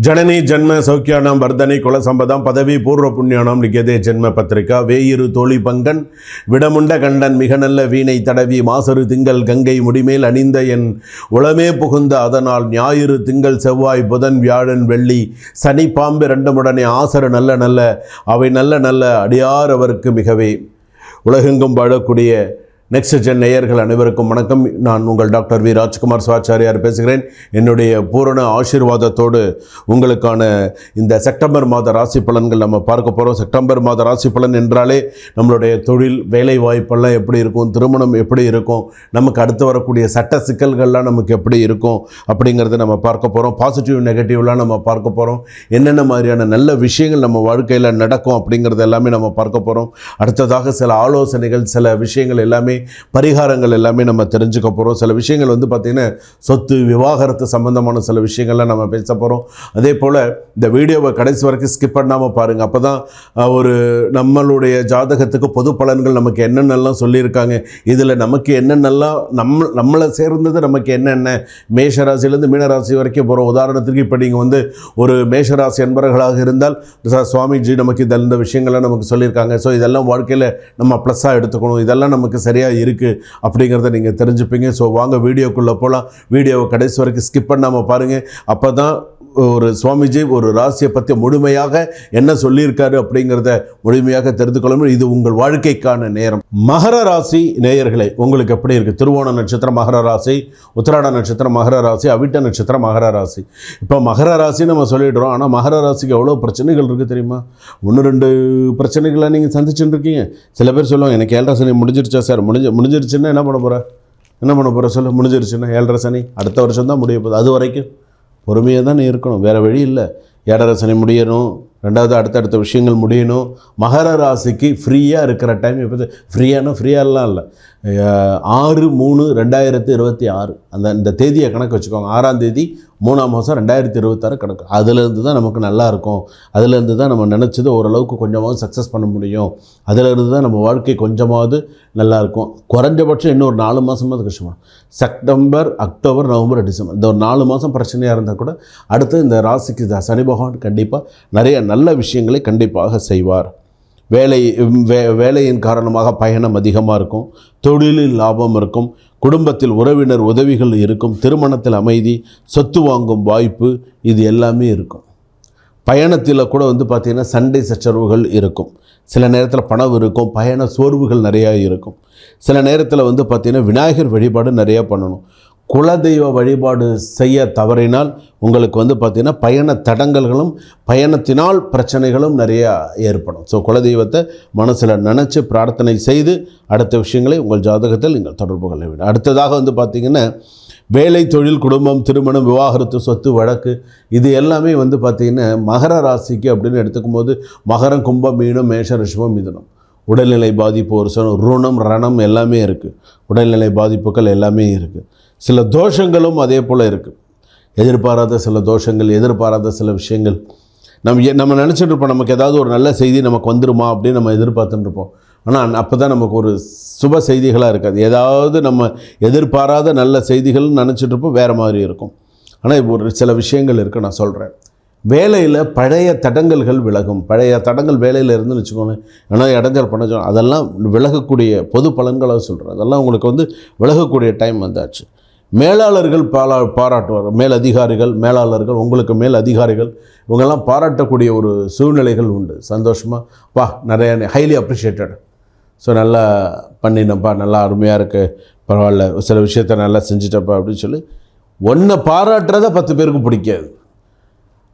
ஜனனி ஜென்ம சௌக்கியானாம் வர்தனை குலசம்பதம் பதவி பூர்வ புண்ணியானாம் லிகதே ஜென்ம பத்திரிகா வேயிரு தோழி பங்கன் விடமுண்ட கண்டன் மிக நல்ல வீணை தடவி மாசரு திங்கள் கங்கை முடிமேல் அணிந்த என் உளமே புகுந்த அதனால் ஞாயிறு திங்கள் செவ்வாய் புதன் வியாழன் வெள்ளி சனி பாம்பு ரெண்டுமுடனே ஆசரு நல்ல நல்ல அவை நல்ல நல்ல அடியார் அவருக்கு மிகவே. உலகெங்கும் வாழக்கூடிய நெக்ஸ்ட் ஜென் நேயர்கள் அனைவருக்கும் வணக்கம். நான் உங்கள் டாக்டர் வி. ராஜ்குமார் சிவாச்சாரியார் பேசுகிறேன். என்னுடைய பூரண ஆசீர்வாதத்தோடு உங்களுக்கான இந்த செப்டம்பர் மாத ராசி பலன்கள் நம்ம பார்க்க போகிறோம் செப்டம்பர் மாத ராசி பலன் என்றாலே நம்மளுடைய தொழில் வேலை வாய்ப்பெல்லாம் எப்படி இருக்கும்? திருமணம் எப்படி இருக்கும்? நமக்கு அடுத்து வரக்கூடிய சட்ட சிக்கல்கள்லாம் நமக்கு எப்படி இருக்கும்? அப்படிங்கிறத நம்ம பார்க்க போகிறோம் பாசிட்டிவ் நெகட்டிவ்லாம் நம்ம பார்க்க போகிறோம் என்னென்ன மாதிரியான நல்ல விஷயங்கள் நம்ம வாழ்க்கையில் நடக்கும் அப்படிங்கிறது எல்லாமே நம்ம பார்க்க போகிறோம் அடுத்ததாக சில ஆலோசனைகள் சில விஷயங்கள் எல்லாமே பரிகாரங்கள் எல்லாமே நம்ம தெரிஞ்சுக்க போகிறோம் சில விஷயங்கள் வந்து பார்த்திங்கன்னா சொத்து விவாகரத்து சம்மந்தமான சில விஷயங்கள்லாம் நம்ம பேச போகிறோம் அதே போல் இந்த வீடியோவை கடைசி வரைக்கும் ஸ்கிப் பண்ணாமல் பாருங்கள் அப்போ தான் ஒரு நம்மளுடைய ஜாதகத்துக்கு பொது பலன்கள் நமக்கு என்னென்னலாம் சொல்லியிருக்காங்க. இதில் நமக்கு என்னென்னலாம் நம்ம நம்மளை சேர்ந்தது நமக்கு என்னென்ன? மேஷராசிலேருந்து மீனராசி வரைக்கும் போகிறோம் உதாரணத்துக்கு இப்போ நீங்கள் வந்து ஒரு மேஷராசி என்பவர்களாக இருந்தால் சுவாமிஜி நமக்கு இந்த விஷயங்கள்லாம் நமக்கு சொல்லியிருக்காங்க. ஸோ இதெல்லாம் வாழ்க்கையில் நம்ம ப்ளஸ்ஸாக எடுத்துக்கணும். இதெல்லாம் நமக்கு சரியாக இருக்குது அப்படிங்கிறத நீங்கள் தெரிஞ்சுப்பீங்க. ஸோ வாங்க வீடியோக்குள்ளே போகலாம் வீடியோவை கடைசி வரைக்கும் ஸ்கிப் பண்ணாமல் பாருங்கள் அப்போ தான் ஒரு சுவாமிஜி ஒரு ராசியை பற்றி முழுமையாக என்ன சொல்லியிருக்காரு அப்படிங்கிறத முழுமையாக தெரிந்து கொள்ள இது உங்கள் வாழ்க்கைக்கான நேரம். மகர ராசி நேயர்களை உங்களுக்கு எப்படி இருக்குது திருவோண நட்சத்திரம் மகர ராசி உத்திராட நட்சத்திரம் மகர ராசி அவிட்ட நட்சத்திரம் மகர ராசி. இப்போ மகர ராசி நம்ம சொல்லிடுறோம். ஆனால் மகர ராசிக்கு எவ்வளோ பிரச்சனைகள் இருக்குது தெரியுமா? ஒன்று ரெண்டு பிரச்சனைகளை நீங்கள் சந்திச்சுட்டு இருக்கீங்க. சில பேர் சொல்லுவாங்க எனக்கு ஏழரை சனி முடிஞ்சிருச்சா சார்? முடிஞ்சு முடிஞ்சிருச்சுன்னா என்ன பண்ண போகிற என்ன பண்ண போகிற சொல்லு முடிஞ்சிருச்சுன்னா ஏழரை சனி. அடுத்த வருஷம் தான் முடிய போகுது. அது வரைக்கும். பொறுமையாக தானே இருக்கணும். வேறு வழி இல்லை. ஏடரசனை முடியணும். ரெண்டாவது அடுத்தடுத்த விஷயங்கள் முடியணும். மகர ராசிக்கு ஃப்ரீயாக இருக்கிற டைம் இப்போ ஃப்ரீயான ஃப்ரீயாகலாம் இல்லை. ஆறு மூணு ரெண்டாயிரத்து இருபத்தி ஆறு. அந்த இந்த தேதியை கணக்கு வச்சுக்கோங்க. ஆறாம் தேதி மூணாம் மாதம் ரெண்டாயிரத்தி இருபத்தாறு கணக்கு. அதுலேருந்து தான் நமக்கு நல்லாயிருக்கும். அதுலேருந்து தான் நம்ம நினச்சது ஓரளவுக்கு கொஞ்சமாவது சக்ஸஸ் பண்ண முடியும். அதுலேருந்து தான் நம்ம வாழ்க்கை கொஞ்சமாவது நல்லாயிருக்கும். குறைஞ்சபட்சம் இன்னும் ஒரு நாலு மாதமாவது கஷ்டமாக செப்டம்பர் அக்டோபர் நவம்பர் டிசம்பர். இந்த ஒரு நாலு மாதம் பிரச்சனையாக இருந்தால் கூட அடுத்து இந்த ராசிக்கு சனி பகவான் கண்டிப்பாக நிறைய நல்ல விஷயங்களை கண்டிப்பாக செய்வார். வேலை வே வேலையின் காரணமாக பயணம் அதிகமாக இருக்கும் தொழிலில் லாபம் இருக்கும் குடும்பத்தில் உறவினர் உதவிகள் இருக்கும் திருமணத்தில் அமைதி சொத்து வாங்கும் வாய்ப்பு இது எல்லாமே இருக்கும். பயணத்தில் கூட வந்து பார்த்திங்கன்னா சண்டை சச்சரவுகள் இருக்கும். சில நேரத்தில் பணம் இருக்கும் பயண சோர்வுகள் நிறையா இருக்கும். சில நேரத்தில் வந்து பார்த்திங்கன்னா விநாயகர் வழிபாடு நிறையா பண்ணணும். குலதெய்வ வழிபாடு செய்ய தவறினால் உங்களுக்கு வந்து பார்த்திங்கன்னா பயண தடங்கல்களும் பயணத்தினால் பிரச்சனைகளும் நிறையா ஏற்படும். ஸோ குலதெய்வத்தை மனசில் நினச்சி பிரார்த்தனை செய்து அடுத்த விஷயங்களை உங்கள் ஜாதகத்தில் நீங்கள் தொடர்பு கொள்ள வேண்டும். அடுத்ததாக வந்து பார்த்திங்கன்னா வேலை தொழில் குடும்பம் திருமணம் விவாகரத்து சொத்து வழக்கு இது எல்லாமே வந்து பார்த்திங்கன்னா மகர ராசிக்கு அப்படின்னு எடுத்துக்கும் போது மகரம் கும்பம் மீனம் மேஷ ரிஷபம் மிதுனம். உடல்நிலை பாதிப்பு ஒரு சொன்ன ருணம் ரணம் எல்லாமே இருக்குது உடல்நிலை பாதிப்புகள் எல்லாமே இருக்குது சில தோஷங்களும் அதே போல் இருக்குது எதிர்பாராத சில தோஷங்கள் எதிர்பாராத சில விஷயங்கள். நம்ம நம்ம நினச்சிட்டு இருப்போம் நமக்கு ஏதாவது ஒரு நல்ல செய்தி நமக்கு வந்துருமா அப்படின்னு நம்ம எதிர்பார்த்துட்டு இருப்போம் ஆனால் அப்போ தான் நமக்கு ஒரு சுப செய்திகளாக இருக்காது. ஏதாவது நம்ம எதிர்பாராத நல்ல செய்திகள்னு நினச்சிட்ருப்போம் வேறு மாதிரி இருக்கும். ஆனால் இப்போ ஒரு சில விஷயங்கள் இருக்குது நான் சொல்கிறேன் வேலையில் பழைய தடங்கல்கள் விலகும். பழைய தடங்கள் வேலையில் இருந்துன்னு வச்சுக்கோங்க ஏன்னா இடைஞ்சல் பண்ண அதெல்லாம் விலகக்கூடிய பொது பலன்களாக சொல்கிறேன் அதெல்லாம் உங்களுக்கு வந்து விலகக்கூடிய டைம் வந்தாச்சு. மேலாளர்கள் பாலா பாராட்டுவார். மேல் அதிகாரிகள் மேலாளர்கள் உங்களுக்கு மேல் அதிகாரிகள் இவங்கெல்லாம் பாராட்டக்கூடிய ஒரு சூழ்நிலைகள் உண்டு. சந்தோஷமாக பா நிறைய ஹைலி அப்ரிஷியேட்டட் ஸோ நல்லா பண்ணினப்பா நல்லா அருமையாக இருக்குது பரவாயில்ல சில விஷயத்த நல்லா செஞ்சுட்டப்பா அப்படின்னு சொல்லி ஒன்றை பாராட்டுறத பத்து பேருக்கு பிடிக்காது.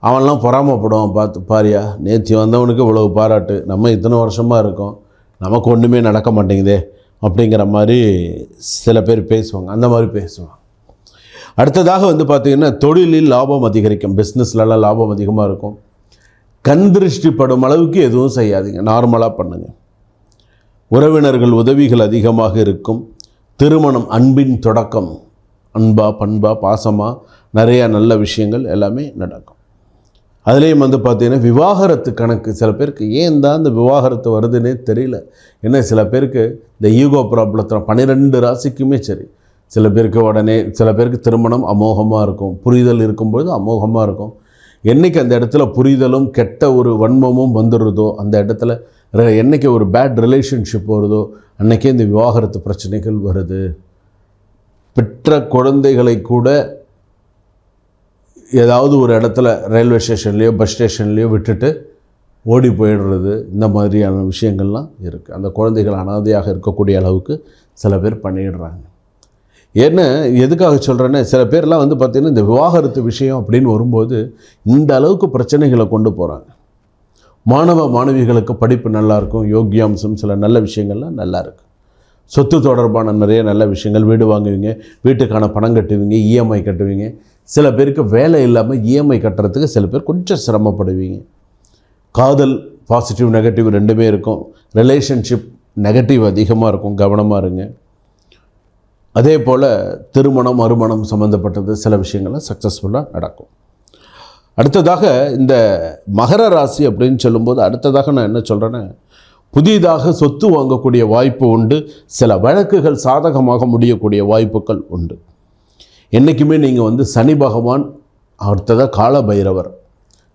அவன்லாம் பொறாமப்படுவான் பார்த்து பாரியா நேற்று வந்தவனுக்கு இவ்வளவு பாராட்டு. நம்ம இத்தனை வருஷமாக இருக்கோம். நமக்கு ஒன்றுமே நடக்க மாட்டேங்குதே அப்படிங்கிற மாதிரி சில பேர் பேசுவாங்க. அந்த மாதிரி பேசுவாங்க. அடுத்ததாக வந்து பார்த்திங்கன்னா தொழிலில் லாபம் அதிகரிக்கும். பிஸ்னஸ்லலாம் லாபம் அதிகமாக இருக்கும். கண் திருஷ்டிப்படும் அளவுக்கு எதுவும் செய்யாதீங்க. நார்மலாக பண்ணுங்கள் உறவினர்கள் உதவிகள் அதிகமாக இருக்கும். திருமணம் அன்பின் தொடக்கம். அன்பா பண்பா பாசமாக நிறையா நல்ல விஷயங்கள் எல்லாமே நடக்கும். அதுலேயும் வந்து பார்த்திங்கன்னா விவாகரத்து கணக்கு சில பேருக்கு ஏன் தான் இந்த விவாகரத்து வருதுன்னே தெரியல. ஏன்னா சில பேருக்கு இந்த ஈகோ ப்ராப்ளத்தில் பன்னிரெண்டு ராசிக்குமே சரி. சில பேருக்கு உடனே சில பேருக்கு திருமணம் அமோகமாக இருக்கும். புரிதல் இருக்கும்பொழுது அமோகமாக இருக்கும். என்னைக்கு அந்த இடத்துல புரிதலும் கெட்ட ஒரு வன்மமும் வந்துடுறதோ அந்த இடத்துல ர- என்னைக்கு ஒரு பேட் ரிலேஷன்ஷிப் வருதோ அன்றைக்கே இந்த விவாகரத்து பிரச்சனைகள் வருது. பெற்ற குழந்தைகளை கூட ஏதாவது ஒரு இடத்துல ரயில்வே ஸ்டேஷன்லேயோ பஸ் ஸ்டேஷன்லேயோ விட்டுட்டு ஓடி போயிடுறது இந்த மாதிரியான விஷயங்கள்லாம் இருக்குது அந்த குழந்தைகள் அனாதையாக இருக்கக்கூடிய அளவுக்கு சில பேர் பண்ணிடுறாங்க. என்ன எதுக்காக சொல்கிறேன்னா சில பேர்லாம் வந்து பார்த்திங்கன்னா இந்த விவாகரத்து விஷயம் அப்படின்னு வரும்போது இந்த அளவுக்கு பிரச்சனைகளை கொண்டு போகிறாங்க மாணவ மாணவிகளுக்கு படிப்பு நல்லாயிருக்கும் யோக்கியாம்சம் சில நல்ல விஷயங்கள்லாம் நல்லாயிருக்கும் சொத்து தொடர்பான நிறைய நல்ல விஷயங்கள் வீடு வாங்குவீங்க வீட்டுக்கான பணம் கட்டுவீங்க இஎம்ஐ கட்டுவீங்க. சில பேருக்கு வேலை இல்லாமல் இஎம்ஐ கட்டுறதுக்கு சில பேர் கொஞ்சம் சிரமப்படுவீங்க. காதல் பாசிட்டிவ் நெகட்டிவ் ரெண்டுமே இருக்கும். ரிலேஷன்ஷிப் நெகட்டிவ் அதிகமாக இருக்கும் கவனமாக இருங்க. அதே போல் திருமணம் மறுமணம் சம்மந்தப்பட்டது சில விஷயங்கள்லாம் சக்ஸஸ்ஃபுல்லாக நடக்கும். அடுத்ததாக இந்த மகர ராசி அப்படின்னு சொல்லும்போது அடுத்ததாக நான் என்ன சொல்கிறேன்னா புதிதாக சொத்து வாங்கக்கூடிய வாய்ப்பு உண்டு. சில வழக்குகள் சாதகமாக முடியக்கூடிய வாய்ப்புகள் உண்டு. என்றைக்குமே நீங்கள் வந்து சனி பகவான் அடுத்ததாக கால பைரவர்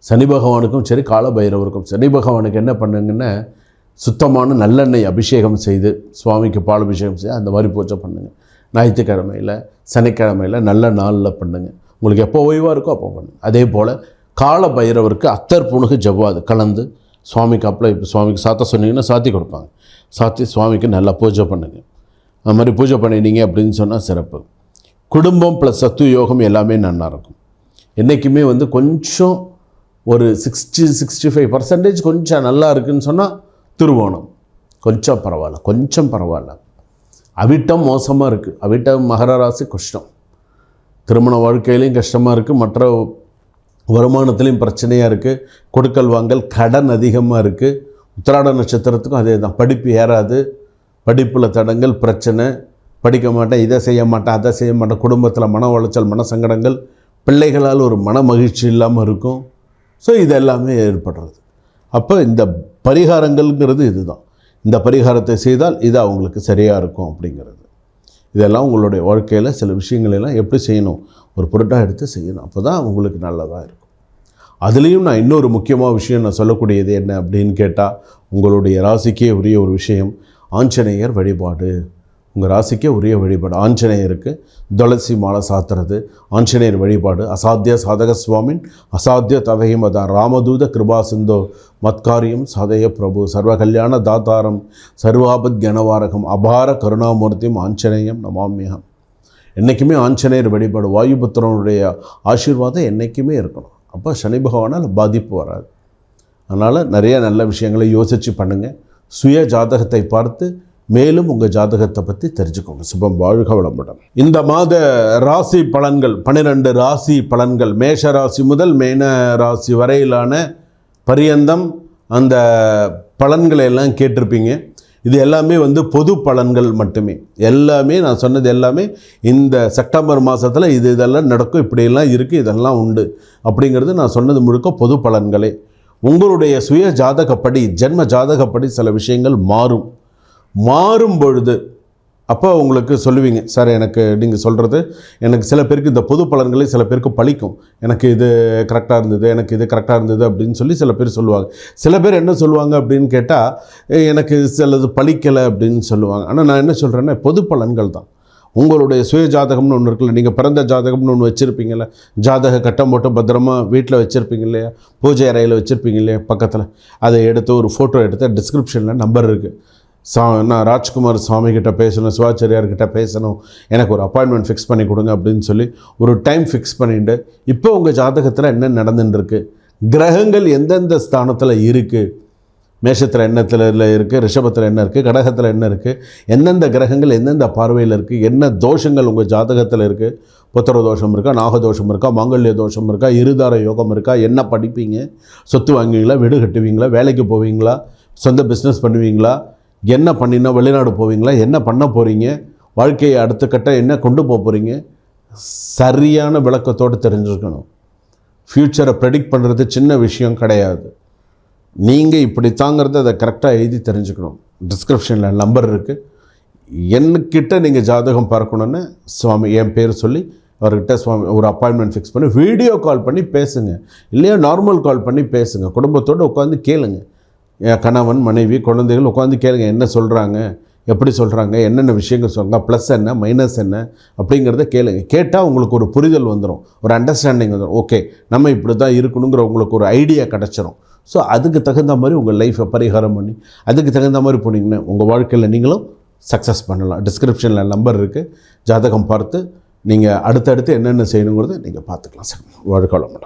சனி பகவானுக்கும் சரி கால பைரவருக்கும் சனி பகவானுக்கு என்ன பண்ணுங்கன்னா சுத்தமான நல்லெண்ணெய் அபிஷேகம் செய்து சுவாமிக்கு பால் அபிஷேகம் செய்து அந்த மாதிரி பூஜை பண்ணுங்கள் ஞாயிற்றுக்கிழமையில் சனிக்கிழமையில் நல்ல நாளில் பண்ணுங்கள் உங்களுக்கு எப்போ ஓய்வாக இருக்கோ அப்போ பண்ணுங்க. அதே போல் கால பைரவருக்கு அத்தர் புணுகு ஜவ்வாது கலந்து சுவாமிக்கு அப்ளை இப்போ சுவாமிக்கு சாத்த சொன்னீங்கன்னா சாத்தி கொடுப்பாங்க. சாத்தி சுவாமிக்கு நல்லா பூஜை பண்ணுங்கள் அது மாதிரி பூஜை பண்ணினீங்க அப்படின்னு சொன்னால் சிறப்பு. குடும்பம் ப்ளஸ் சத்து யோகம் எல்லாமே நல்லா இருக்கும். என்றைக்குமே வந்து கொஞ்சம் ஒரு சிக்ஸ்டி சிக்ஸ்டி ஃபைவ் பர்சன்டேஜ் கொஞ்சம் நல்லா இருக்குதுன்னு சொன்னால் திருவோணம். கொஞ்சம் பரவாயில்ல கொஞ்சம் பரவாயில்ல. அவிட்டம் மோசமாக இருக்குது அவிட்டம் மகர ராசி கஷ்டம். திருமண வாழ்க்கையிலையும் கஷ்டமாக இருக்குது மற்ற வருமானத்துலேயும் பிரச்சனையாக இருக்குது கொடுக்கல் வாங்கல் கடன் அதிகமாக இருக்குது உத்திராட நட்சத்திரத்துக்கும் அதே தான். படிப்பு ஏறாது. படிப்பில் தடங்கள் பிரச்சனை. படிக்க மாட்டேன் இதை செய்ய மாட்டேன் அதை செய்ய மாட்டேன். குடும்பத்தில் மன உளைச்சல் மன சங்கடங்கள். பிள்ளைகளால் ஒரு மன மகிழ்ச்சி இல்லாமல் இருக்கும். ஸோ இது எல்லாமே ஏற்படுறது. அப்போ இந்த பரிகாரங்கள்ங்கிறது இதுதான். இந்த பரிகாரத்தை செய்தால் இது அவங்களுக்கு சரியாக இருக்கும் அப்படிங்கிறது. இதெல்லாம் உங்களுடைய வாழ்க்கையில் சில விஷயங்களெல்லாம் எப்படி செய்யணும்? ஒரு பொருட்டாக எடுத்து செய்யணும். அப்போ தான் உங்களுக்கு நல்லதாக இருக்கும். அதுலேயும் நான் இன்னொரு முக்கியமான விஷயம் நான் சொல்லக்கூடியது என்ன அப்படின்னு கேட்டால் உங்களுடைய ராசிக்கே உரிய ஒரு விஷயம் ஆஞ்சநேயர் வழிபாடு. உங்கள் ராசிக்கே உரிய வழிபாடு. ஆஞ்சநேயருக்கு துளசி மாலை சாத்துறது. ஆஞ்சநேயர் வழிபாடு. அசாத்திய சாதக சுவாமின் அசாத்திய தவகிமதா ராமதூத கிருபா சிந்தோ மத்காரியம் சாதய பிரபு சர்வ கல்யாண தாத்தாரம் சர்வாபத் கனவாரகம் அபார கருணாமூர்த்தியும் ஆஞ்சநேயம் நமாமியம் என்றைக்குமே ஆஞ்சநேயர் வழிபாடு. வாயுபுத்திரனுடைய ஆசீர்வாதம் என்றைக்குமே இருக்கணும். அப்போ சனி பகவானால் பாதிப்பு வராது. அதனால் நிறைய நல்ல விஷயங்களை யோசித்து பண்ணுங்கள் சுய ஜாதகத்தை பார்த்து மேலும் உங்கள் ஜாதகத்தை பற்றி தெரிஞ்சுக்கோங்க. சுபம் வாழ்க வளமுடன். இந்த மாத ராசி பலன்கள் பன்னிரெண்டு ராசி பலன்கள் மேஷ ராசி முதல் மேன ராசி வரையிலான பரியந்தம் அந்த பலன்களை எல்லாம் கேட்டிருப்பீங்க. இது எல்லாமே வந்து பொது பலன்கள் மட்டுமே. எல்லாமே நான் சொன்னது எல்லாமே இந்த செப்டம்பர் மாதத்தில் இது இதெல்லாம் நடக்கும் இப்படியெல்லாம் இருக்குது இதெல்லாம் உண்டு அப்படிங்கிறது நான் சொன்னது முழுக்க பொது பலன்களே. உங்களுடைய சுய ஜாதகப்படி ஜென்ம ஜாதகப்படி சில விஷயங்கள் மாறும். மாறும் பொழுது அப்போ உங்களுக்கு சொல்லுவீங்க சார் எனக்கு நீங்கள் சொல்கிறது எனக்கு சில பேருக்கு இந்த பொது பலன்களை சில பேருக்கு பழிக்கும். எனக்கு இது கரெக்டாக இருந்தது எனக்கு இது கரெக்டாக இருந்தது அப்படின்னு சொல்லி சில பேர் சொல்லுவாங்க. சில பேர் என்ன சொல்லுவாங்க அப்படின்னு கேட்டால் எனக்கு சிலது பழிக்கலை அப்படின்னு சொல்லுவாங்க. ஆனால் நான் என்ன சொல்கிறேன்னா பொது பலன்கள் தான். உங்களுடைய சுய ஜாதகம்னு ஒன்று இருக்குல்ல நீங்கள் பிறந்த ஜாதகம்னு ஒன்று வச்சுருப்பீங்கல்ல ஜாதக கட்டம் போட்டு பத்திரமா வீட்டில் வச்சுருப்பீங்க இல்லையா பூஜை அறையில் வச்சுருப்பீங்க இல்லையா பக்கத்தில். அதை எடுத்து ஒரு ஃபோட்டோ எடுத்து டிஸ்கிரிப்ஷனில் நம்பர் இருக்குது சா நான் ராஜ்குமார் சுவாமி கிட்ட பேசணும் சிவாச்சாரியார்கிட்ட பேசணும் எனக்கு ஒரு அப்பாயின்மெண்ட் ஃபிக்ஸ் பண்ணி கொடுங்க அப்படின்னு சொல்லி ஒரு டைம் ஃபிக்ஸ் பண்ணிட்டு இப்போ உங்கள் ஜாதகத்தில் என்ன நடந்துட்டுருக்கு கிரகங்கள் எந்தெந்த ஸ்தானத்தில் இருக்குது மேஷத்தில் என்னத்தில் இருக்குது ரிஷபத்தில் என்ன இருக்குது கடகத்தில் என்ன இருக்குது எந்தெந்த கிரகங்கள் எந்தெந்த பார்வையில் இருக்குது என்ன தோஷங்கள் உங்கள் ஜாதகத்தில் இருக்குது புத்திர தோஷம் இருக்கா நாகதோஷம் இருக்கா மாங்கல்ய தோஷம் இருக்கா இருதார யோகம் இருக்கா என்ன படிப்பீங்க? சொத்து வாங்குவீங்களா வீடு கட்டுவீங்களா வேலைக்கு போவீங்களா சொந்த பிஸ்னஸ் பண்ணுவீங்களா என்ன பண்ணினா வெளிநாடு போவீங்களா? என்ன பண்ண போகிறீங்க வாழ்க்கையை அடுத்த கட்டம் என்ன கொண்டு போக போகிறீங்க சரியான விளக்கத்தோடு தெரிஞ்சுருக்கணும். ஃப்யூச்சரை ப்ரெடிக்ட் பண்ணுறது சின்ன விஷயம் கிடையாது. நீங்கள் இப்படி தாங்கிறத அதை கரெக்டாக எழுதி தெரிஞ்சுக்கணும். டிஸ்கிரிப்ஷனில் நம்பர் இருக்குது என்கிட்ட நீங்கள் ஜாதகம் பார்க்கணுன்னு சுவாமி என் பேர் சொல்லி அவர்கிட்ட சுவாமி ஒரு அப்பாயின்மெண்ட் ஃபிக்ஸ் பண்ணி வீடியோ கால் பண்ணி பேசுங்க. இல்லையா நார்மல் கால் பண்ணி பேசுங்க. குடும்பத்தோடு உட்காந்து கேளுங்க. கணவன் மனைவி குழந்தைகள் உட்காந்து கேளுங்க என்ன சொல்கிறாங்க எப்படி சொல்கிறாங்க என்னென்ன விஷயங்கள் சொல்கிறாங்க ப்ளஸ் என்ன மைனஸ் என்ன அப்படிங்கிறத கேளுங்க. கேட்டால் உங்களுக்கு ஒரு புரிதல் வந்துடும் ஒரு அண்டர்ஸ்டாண்டிங் வந்துடும் ஓகே நம்ம இப்படி தான் இருக்கணுங்கிற உங்களுக்கு ஒரு ஐடியா கிடச்சிரும். ஸோ அதுக்கு தகுந்த மாதிரி உங்கள் லைஃப்பை பரிகாரம் பண்ணி அதுக்கு தகுந்த மாதிரி போனீங்கன்னா உங்கள் வாழ்க்கையில் நீங்களும் சக்ஸஸ் பண்ணலாம். டிஸ்கிரிப்ஷனில் நம்பர் இருக்குது ஜாதகம் பார்த்து நீங்கள் அடுத்தடுத்து என்னென்ன செய்யணுங்கிறத நீங்கள் பார்த்துக்கலாம் சார். வாழ்க்கை